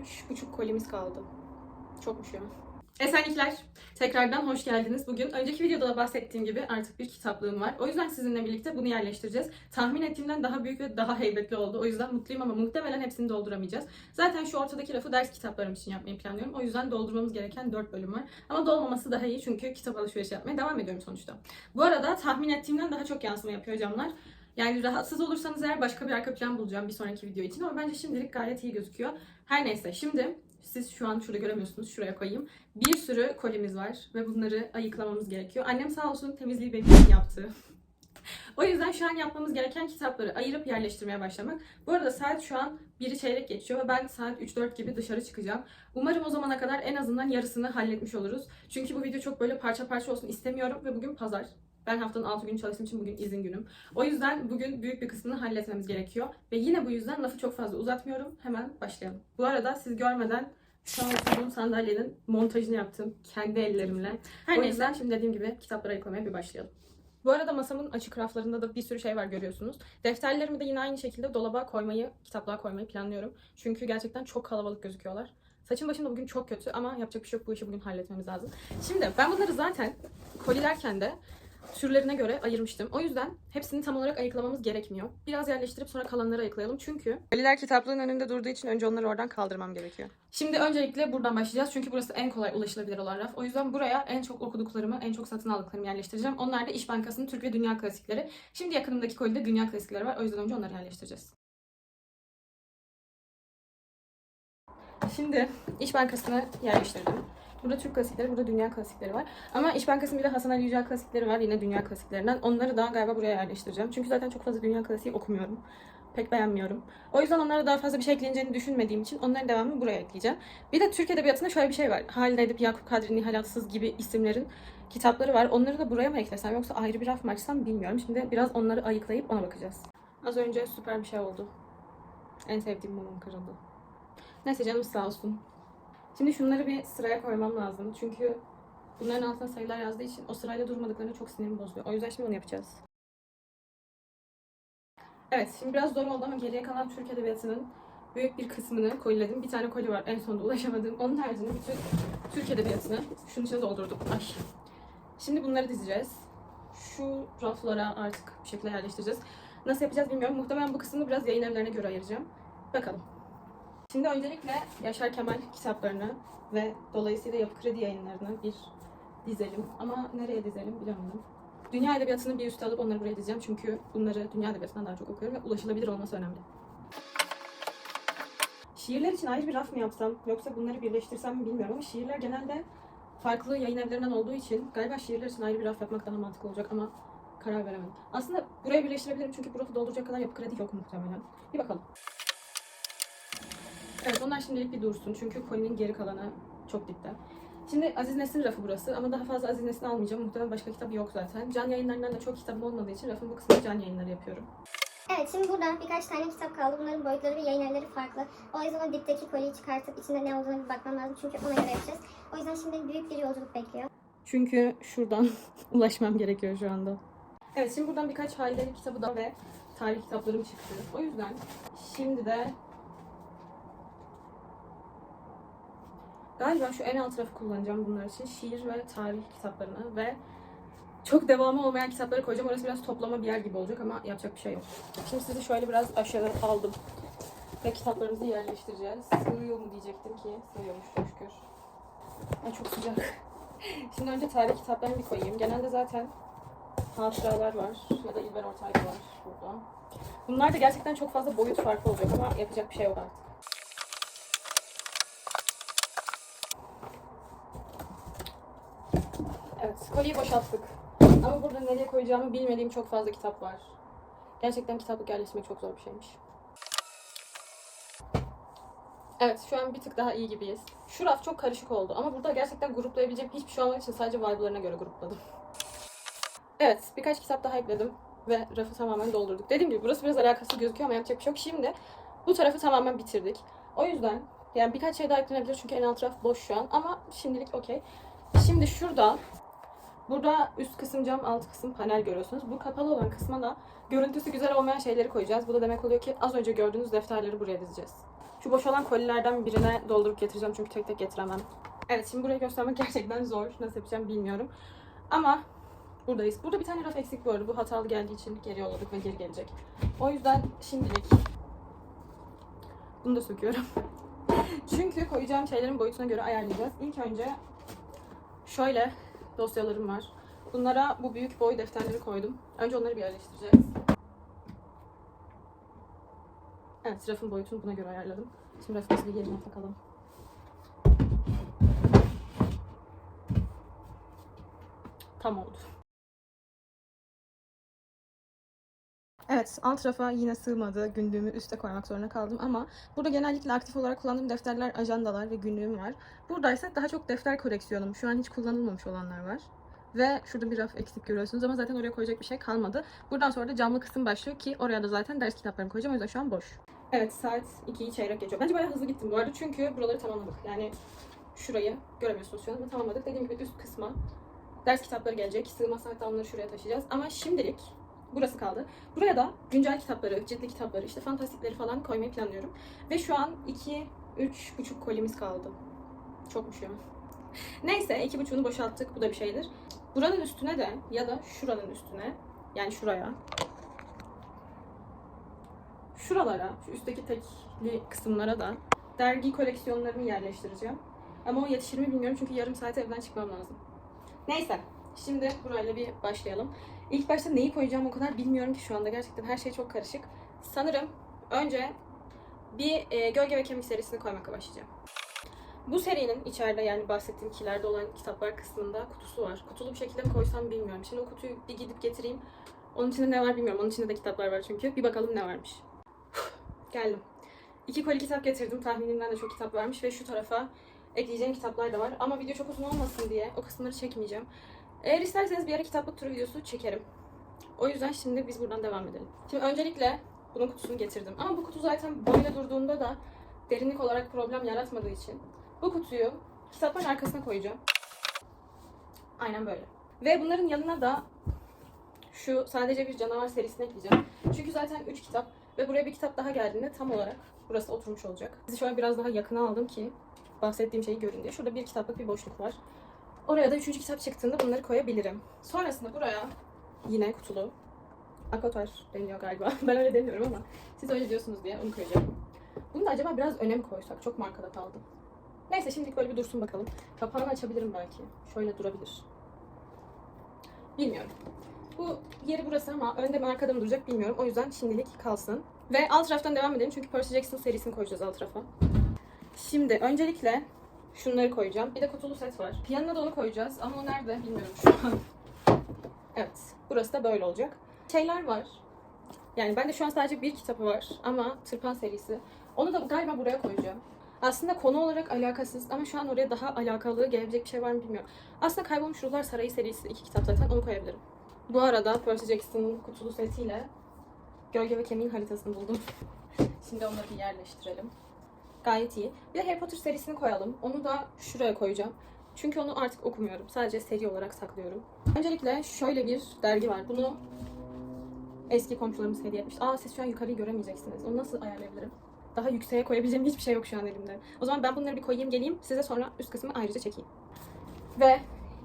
Üç buçuk kolimiz kaldı. Çokmuş ya. Esenlikler. Tekrardan hoş geldiniz. Bugün önceki videoda da bahsettiğim gibi artık bir kitaplığım var. O yüzden sizinle birlikte bunu yerleştireceğiz. Tahmin ettiğimden daha büyük ve daha heybetli oldu. O yüzden mutluyum ama muhtemelen hepsini dolduramayacağız. Zaten şu ortadaki rafı ders kitaplarım için yapmayı planlıyorum. O yüzden doldurmamız gereken 4 bölüm var. Ama dolmaması daha iyi çünkü kitap alışverişi yapmaya devam ediyorum sonuçta. Bu arada tahmin ettiğimden daha çok yansıma yapıyor camlar. Yani rahatsız olursanız eğer başka bir arka plan bulacağım bir sonraki video için ama bence şimdilik gayet iyi gözüküyor. Her neyse şimdi siz şu an şurada göremiyorsunuz. Şuraya koyayım. Bir sürü kolimiz var ve bunları ayıklamamız gerekiyor. Annem sağ olsun temizliği benim için yaptı. o yüzden şu an yapmamız gereken kitapları ayırıp yerleştirmeye başlamak. Bu arada saat şu an 1'i çeyrek geçiyor ve ben saat 3-4 gibi dışarı çıkacağım. Umarım o zamana kadar en azından yarısını halletmiş oluruz. Çünkü bu video çok böyle parça parça olsun istemiyorum ve bugün pazar. Ben haftanın 6 günü çalıştığım için bugün izin günüm. O yüzden bugün büyük bir kısmını halletmemiz gerekiyor. Ve yine bu yüzden lafı çok fazla uzatmıyorum. Hemen başlayalım. Bu arada siz görmeden şu an oturduğum sandalyenin montajını yaptım. Kendi ellerimle. Her O neyse şimdi dediğim gibi kitapları ayıklamaya bir başlayalım. Bu arada masamın açık raflarında da bir sürü şey var görüyorsunuz. Defterlerimi de yine aynı şekilde dolaba koymayı, kitaplığa koymayı planlıyorum. Çünkü gerçekten çok kalabalık gözüküyorlar. Saçım başım da bugün çok kötü ama yapacak bir şey yok. Bu işi bugün halletmemiz lazım. Şimdi ben bunları zaten kolilerken de türlerine göre ayırmıştım. O yüzden hepsini tam olarak ayıklamamız gerekmiyor. Biraz yerleştirip sonra kalanları ayıklayalım. Çünkü koliler kitaplığın önünde durduğu için önce onları oradan kaldırmam gerekiyor. Şimdi öncelikle buradan başlayacağız. Çünkü burası en kolay ulaşılabilir olan raf. O yüzden buraya en çok okuduklarımı, en çok satın aldıklarımı yerleştireceğim. Onlar da İş Bankası'nın Türk ve Dünya klasikleri. Şimdi yakınımdaki kolide Dünya klasikleri var. O yüzden önce onları yerleştireceğiz. Şimdi İş Bankası'nı yerleştirdim. Burada Türk klasikleri, burada dünya klasikleri var. Ama İş Bankası'nın bir de Hasan Ali Yücel klasikleri var. Yine dünya klasiklerinden. Onları da galiba buraya yerleştireceğim. Çünkü zaten çok fazla dünya klasiği okumuyorum. Pek beğenmiyorum. O yüzden onlara daha fazla bir şey ekleyeceğini düşünmediğim için onların devamını buraya ekleyeceğim. Bir de Türk Edebiyatı'nda şöyle bir şey var. Halide Edip, Yakup Kadri, Nihal Atsız gibi isimlerin kitapları var. Onları da buraya mı eklesem yoksa ayrı bir raf mı açsam bilmiyorum. Şimdi biraz onları ayıklayıp ona bakacağız. Az önce süper bir şey oldu. En sevdiğim mumum kırıldı. Neyse canım sağ olsun. Şimdi şunları bir sıraya koymam lazım. Çünkü bunların altına sayılar yazdığı için o sırayla durmadıklarına çok sinirim bozuyor. O yüzden şimdi onu yapacağız. Evet, şimdi biraz zor oldu ama geriye kalan Türk Edebiyatı'nın büyük bir kısmını koliledim. Bir tane koli var en sonunda ulaşamadığım. Onun haricinde bütün Türk Edebiyatı'nı şunun içine doldurdum. Ay. Şimdi bunları dizeceğiz. Şu raflara artık bir şekilde yerleştireceğiz. Nasıl yapacağız bilmiyorum. Muhtemelen bu kısmını biraz yayın evlerine göre ayıracağım. Bakalım. Şimdi öncelikle Yaşar Kemal kitaplarını ve dolayısıyla Yapı Kredi yayınlarını bir dizelim. Ama nereye dizelim bilemedim. Dünya Edebiyatı'nı bir üste alıp onları buraya dizeceğim. Çünkü bunları Dünya Edebiyatı'ndan daha çok okuyorum ve ulaşılabilir olması önemli. Şiirler için ayrı bir raf mı yapsam yoksa bunları birleştirsem mi bilmiyorum ama şiirler genelde farklı yayın evlerinden olduğu için galiba şiirler için ayrı bir raf yapmak daha mantıklı olacak ama karar veremedim. Aslında buraya birleştirebilirim çünkü bu rafı dolduracak kadar yapı kredi yok muhtemelen. Bir bakalım. Evet onlar şimdilik bir dursun çünkü kolinin geri kalanı çok dipte. Şimdi Aziz Nesin rafı burası ama daha fazla Aziz Nesin almayacağım. Muhtemelen başka kitap yok zaten. Can yayınlarından da çok kitabım olmadığı için rafın bu kısmını can yayınları yapıyorum. Evet şimdi burada birkaç tane kitap kaldı. Bunların boyutları ve yayın evleri farklı. O yüzden o dipteki koliyi çıkartıp içinde ne olduğunu bir bakmam lazım. Çünkü ona göre yapacağız. O yüzden şimdi büyük bir yolculuk bekliyor. Çünkü şuradan ulaşmam gerekiyor şu anda. Evet şimdi buradan birkaç halleri kitabı da ve tarih kitaplarım çıktı. O yüzden şimdi de galiba şu en alt tarafı kullanacağım bunlar için. Şiir ve tarih kitaplarını ve çok devamı olmayan kitapları koyacağım. Orası biraz toplama bir yer gibi olacak ama yapacak bir şey yok. Şimdi sizi şöyle biraz aşağı aldım. Ve kitaplarımızı yerleştireceğiz. Sığıyor mu diyecektim ki sığıyormuş çok şükür. Ay çok sıcak. Şimdi önce tarih kitaplarını bir koyayım. Genelde zaten hatıralar var ya da İlber Ortaylı var burada. Bunlar da gerçekten çok fazla boyut farkı olacak ama yapacak bir şey yok artık. Evet, koliyi boşalttık. Ama burada nereye koyacağımı bilmediğim çok fazla kitap var. Gerçekten kitaplık yerleştirmek çok zor bir şeymiş. Evet, şu an bir tık daha iyi gibiyiz. Şu raf çok karışık oldu ama burada gerçekten gruplayabileceğim hiçbir şey olmadığı için sadece vibe'larına göre grupladım. Evet, birkaç kitap daha ekledim ve rafı tamamen doldurduk. Dediğim gibi burası biraz alakasız gözüküyor ama yapacak bir şey yok. Şimdi bu tarafı tamamen bitirdik. O yüzden yani birkaç şey daha eklenebilir çünkü en alt raf boş şu an ama şimdilik okey. Şimdi şurada Burada üst kısım cam, alt kısım panel görüyorsunuz. Bu kapalı olan kısma da görüntüsü güzel olmayan şeyleri koyacağız. Bu da demek oluyor ki az önce gördüğünüz defterleri buraya dizeceğiz. Şu boş olan kolilerden birine doldurup getireceğim çünkü tek tek getiremem. Evet şimdi burayı göstermek gerçekten zor. Nasıl yapacağım bilmiyorum. Ama buradayız. Burada bir tane raf eksik bu arada. Bu hatalı geldiği için geri yolladık ve geri gelecek. O yüzden şimdilik bunu da söküyorum. Çünkü koyacağım şeylerin boyutuna göre ayarlayacağız. İlk önce şöyle dosyalarım var. Bunlara bu büyük boy defterleri koydum. Önce onları bir yerleştireceğiz. Evet, rafın boyutunu buna göre ayarladım. Şimdi rafımızı bir yerine takalım. Tam oldu. Evet, alt rafa yine sığmadı. Günlüğümü üste koymak zorunda kaldım ama burada genellikle aktif olarak kullandığım defterler, ajandalar ve günlüğüm var. Buradaysa daha çok defter koleksiyonum. Şu an hiç kullanılmamış olanlar var. Ve şurada bir raf eksik görüyorsunuz ama zaten oraya koyacak bir şey kalmadı. Buradan sonra da camlı kısım başlıyor ki oraya da zaten ders kitaplarımı koyacağım. O yüzden şu an boş. Evet saat 2'yi çeyrek geçiyor. Bence bayağı hızlı gittim bu arada çünkü buraları tamamladık. Yani şurayı göremiyorsunuz şu an ama tamamladık. Dediğim gibi üst kısma ders kitapları gelecek. Sığmazsa hatta onları şuraya taşıyacağız. Ama şimdilik burası kaldı. Buraya da güncel kitapları, ciltli kitapları, işte fantastikleri falan koymayı planlıyorum. Ve şu an 2 üç buçuk kolimiz kaldı. Çokmuş ya. Neyse iki buçuğunu boşalttık. Bu da bir şeydir. Buranın üstüne de ya da şuranın üstüne yani şuraya şuralara, şu üstteki tekli kısımlara da dergi koleksiyonlarımı yerleştireceğim. Ama o yetişir mi bilmiyorum çünkü yarım saate evden çıkmam lazım. Neyse, şimdi burayla bir başlayalım. İlk başta neyi koyacağım o kadar bilmiyorum ki şu anda. Gerçekten her şey çok karışık. Sanırım önce bir e, gölge ve kemik serisini koymakla başlayacağım. Bu serinin içeride yani bahsettiğim kilerde olan kitaplar kısmında kutusu var. Kutulu bir şekilde mi koysam bilmiyorum. Şimdi o kutuyu bir gidip getireyim. Onun içinde ne var bilmiyorum. Onun içinde de kitaplar var çünkü. Bir bakalım ne varmış. Geldim. İki koli kitap getirdim. Tahminimden de çok kitap varmış ve şu tarafa ekleyeceğim kitaplar da var. Ama video çok uzun olmasın diye o kısımları çekmeyeceğim. Eğer isterseniz bir ara kitaplık turu videosu çekerim. O yüzden şimdi biz buradan devam edelim. Şimdi öncelikle bunun kutusunu getirdim. Ama bu kutu zaten böyle durduğunda da derinlik olarak problem yaratmadığı için bu kutuyu kitapların arkasına koyacağım. Aynen böyle. Ve bunların yanına da şu sadece bir canavar serisini ekleyeceğim. Çünkü zaten 3 kitap ve buraya bir kitap daha geldiğinde tam olarak burası oturmuş olacak. Sizi şöyle biraz daha yakına aldım ki bahsettiğim şeyi görün diye. Şurada bir kitaplık bir boşluk var. Oraya da üçüncü kitap çıktığında bunları koyabilirim. Sonrasında buraya yine kutulu akvatar deniyor galiba. Ben öyle demiyorum ama siz öyle diyorsunuz diye onu koyacağım. Bunu da acaba biraz öne mi koysak? Çok markada kaldım. Neyse şimdilik böyle bir dursun bakalım. Kapağını açabilirim belki. Şöyle durabilir. Bilmiyorum. Bu yeri burası ama önde mi arkada mı duracak bilmiyorum. O yüzden şimdilik kalsın. Ve alt raftan devam edelim çünkü Percy Jackson serisini koyacağız alt rafa. Şimdi öncelikle şunları koyacağım. Bir de kutulu set var. Piyanona da onu koyacağız ama o nerede bilmiyorum şu an. Evet. Burası da böyle olacak. Şeyler var. Yani bende şu an sadece bir kitabı var ama Tırpan serisi. Onu da galiba buraya koyacağım. Aslında konu olarak alakasız ama şu an oraya daha alakalı gelebilecek bir şey var mı bilmiyorum. Aslında Kaybolmuş Ruhlar Sarayı serisi iki kitap zaten onu koyabilirim. Bu arada Percy Jackson'ın kutulu setiyle Gölge ve Kemiğin haritasını buldum. Şimdi onları bir yerleştirelim. Gayet iyi. Bir de Harry Potter serisini koyalım. Onu da şuraya koyacağım. Çünkü onu artık okumuyorum. Sadece seri olarak saklıyorum. Öncelikle şöyle bir dergi var. Bunu eski komşularımız hediye etmiş. Aa siz şu an yukarıyı göremeyeceksiniz. Onu nasıl ayarlayabilirim? Daha yükseğe koyabileceğim hiçbir şey yok şu an elimde. O zaman ben bunları bir koyayım geleyim. Size sonra üst kısmı ayrıca çekeyim. Ve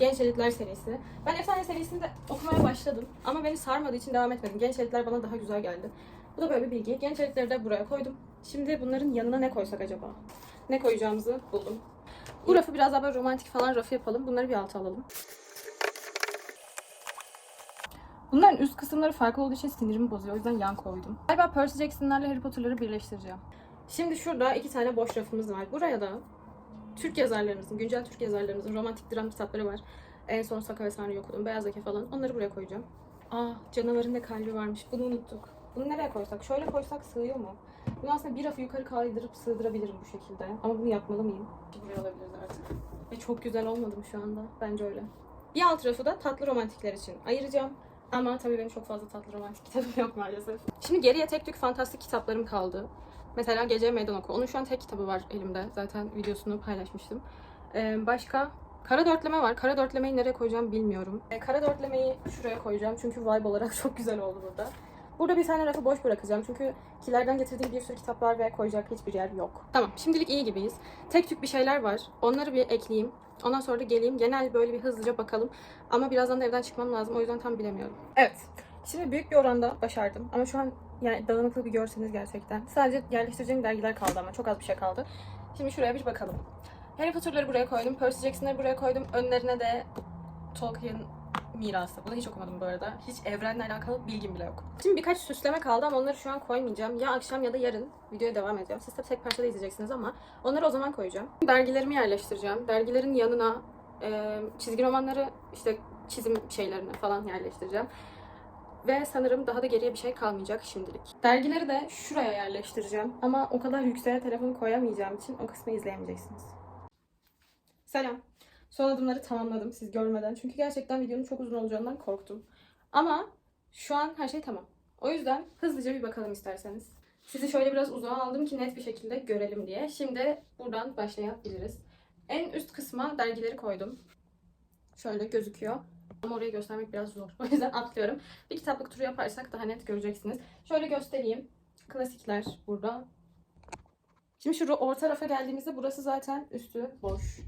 Genç Elitler serisi. Ben Efsane serisini de okumaya başladım. Ama beni sarmadığı için devam etmedim. Genç Elitler bana daha güzel geldi. Bu da böyle bir bilgi. Genç Elitleri de buraya koydum. Şimdi bunların yanına ne koysak acaba? Ne koyacağımızı buldum. Bu rafı biraz daha böyle romantik falan rafı yapalım. Bunları bir alta alalım. Bunların üst kısımları farklı olduğu için sinirimi bozuyor. O yüzden yan koydum. Galiba Percy Jackson'larla Harry Potter'ları birleştireceğim. Şimdi şurada iki tane boş rafımız var. Buraya da Türk yazarlarımızın, güncel Türk yazarlarımızın romantik dram kitapları var. En son Saka ve Sanrı'yı okudum. Beyaz Leke falan. Onları buraya koyacağım. Aa canavarın da kalbi varmış. Bunu unuttuk. Bunu nereye koysak? Şöyle koysak sığıyor mu? Bunu aslında bir rafı yukarı kaydırıp sığdırabilirim bu şekilde. Ama bunu yapmalı mıyım? Buraya alabiliriz artık. Ve çok güzel olmadı mı şu anda? Bence öyle. Bir alt rafı da tatlı romantikler için ayıracağım. Ama tabii benim çok fazla tatlı romantik kitabım yok maalesef. Şimdi geriye tek tük fantastik kitaplarım kaldı. Mesela Gece Meydan Oku. Onun şu an tek kitabı var elimde. Zaten videosunu paylaşmıştım. Ee, başka Kara dörtleme var. Kara dörtlemeyi nereye koyacağım bilmiyorum. Ee, kara dörtlemeyi şuraya koyacağım. Çünkü vibe olarak çok güzel oldu burada. Burada bir tane rafı boş bırakacağım çünkü kilerden getirdiğim bir sürü kitap var ve koyacak hiçbir yer yok. Tamam şimdilik iyi gibiyiz. Tek tük bir şeyler var. Onları bir ekleyeyim. Ondan sonra da geleyim. Genel böyle bir hızlıca bakalım. Ama birazdan da evden çıkmam lazım. O yüzden tam bilemiyorum. Evet. Şimdi büyük bir oranda başardım. Ama şu an yani dağınıklığı bir görseniz gerçekten. Sadece yerleştireceğim dergiler kaldı ama çok az bir şey kaldı. Şimdi şuraya bir bakalım. Harry Potter'ları buraya koydum. Percy Jackson'ları buraya koydum. Önlerine de Tolkien mirası. Bunu hiç okumadım bu arada. Hiç evrenle alakalı bilgim bile yok. Şimdi birkaç süsleme kaldı ama onları şu an koymayacağım. Ya akşam ya da yarın videoya devam edeceğim. Siz tabii tek parçada izleyeceksiniz ama onları o zaman koyacağım. Dergilerimi yerleştireceğim. Dergilerin yanına e, çizgi romanları işte çizim şeylerini falan yerleştireceğim. Ve sanırım daha da geriye bir şey kalmayacak şimdilik. Dergileri de şuraya yerleştireceğim. Ama o kadar yükseğe telefonu koyamayacağım için o kısmı izleyemeyeceksiniz. Selam. Son adımları tamamladım siz görmeden. Çünkü gerçekten videonun çok uzun olacağından korktum. Ama şu an her şey tamam. O yüzden hızlıca bir bakalım isterseniz. Sizi şöyle biraz uzağa aldım ki net bir şekilde görelim diye. Şimdi buradan başlayabiliriz. En üst kısma dergileri koydum. Şöyle gözüküyor. Ama orayı göstermek biraz zor. O yüzden atlıyorum. Bir kitaplık turu yaparsak daha net göreceksiniz. Şöyle göstereyim. Klasikler burada. Şimdi şu orta rafa geldiğimizde burası zaten üstü boş.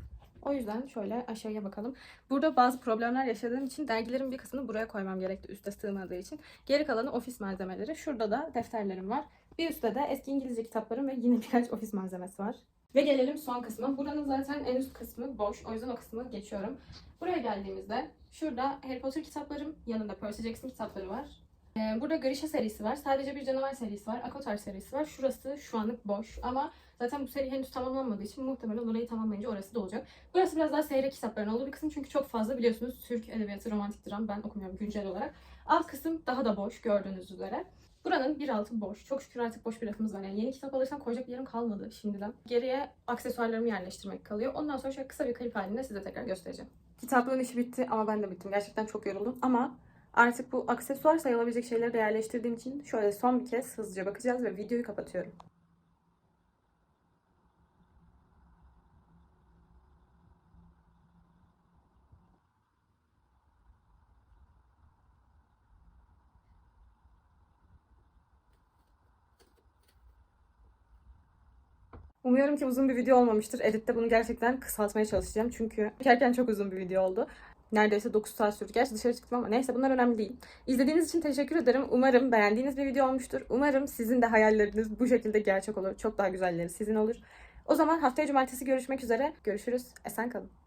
O yüzden şöyle aşağıya bakalım. Burada bazı problemler yaşadığım için dergilerin bir kısmını buraya koymam gerekti üste sığmadığı için. Geri kalanı ofis malzemeleri. Şurada da defterlerim var. Bir üstte de eski İngilizce kitaplarım ve yine birkaç ofis malzemesi var. Ve gelelim son kısma. Buranın zaten en üst kısmı boş. O yüzden o kısmı geçiyorum. Buraya geldiğimizde şurada Harry Potter kitaplarım, yanında Percy Jackson kitapları var. Ee, burada Grisha serisi var. Sadece bir canavar serisi var. Akotar serisi var. Şurası şu anlık boş ama zaten bu seri henüz tamamlanmadığı için muhtemelen orayı tamamlayınca orası da olacak. Burası biraz daha seyrek kitapların olduğu bir kısım çünkü çok fazla biliyorsunuz Türk edebiyatı, romantik dram ben okumuyorum güncel olarak. Alt kısım daha da boş gördüğünüz üzere. Buranın bir altı boş. Çok şükür artık boş bir rafımız var. Yani yeni kitap alırsam koyacak bir yerim kalmadı şimdiden. Geriye aksesuarlarımı yerleştirmek kalıyor. Ondan sonra şöyle kısa bir klip halinde size tekrar göstereceğim. Kitaplığın işi bitti ama ben de bittim. Gerçekten çok yoruldum ama artık bu aksesuar sayılabilecek şeyleri de yerleştirdiğim için şöyle son bir kez hızlıca bakacağız ve videoyu kapatıyorum. Umuyorum ki uzun bir video olmamıştır. Editte bunu gerçekten kısaltmaya çalışacağım. Çünkü çekerken çok uzun bir video oldu. Neredeyse 9 saat sürdü. Gerçi dışarı çıktım ama neyse bunlar önemli değil. İzlediğiniz için teşekkür ederim. Umarım beğendiğiniz bir video olmuştur. Umarım sizin de hayalleriniz bu şekilde gerçek olur. Çok daha güzelleri sizin olur. O zaman haftaya cumartesi görüşmek üzere. Görüşürüz. Esen kalın.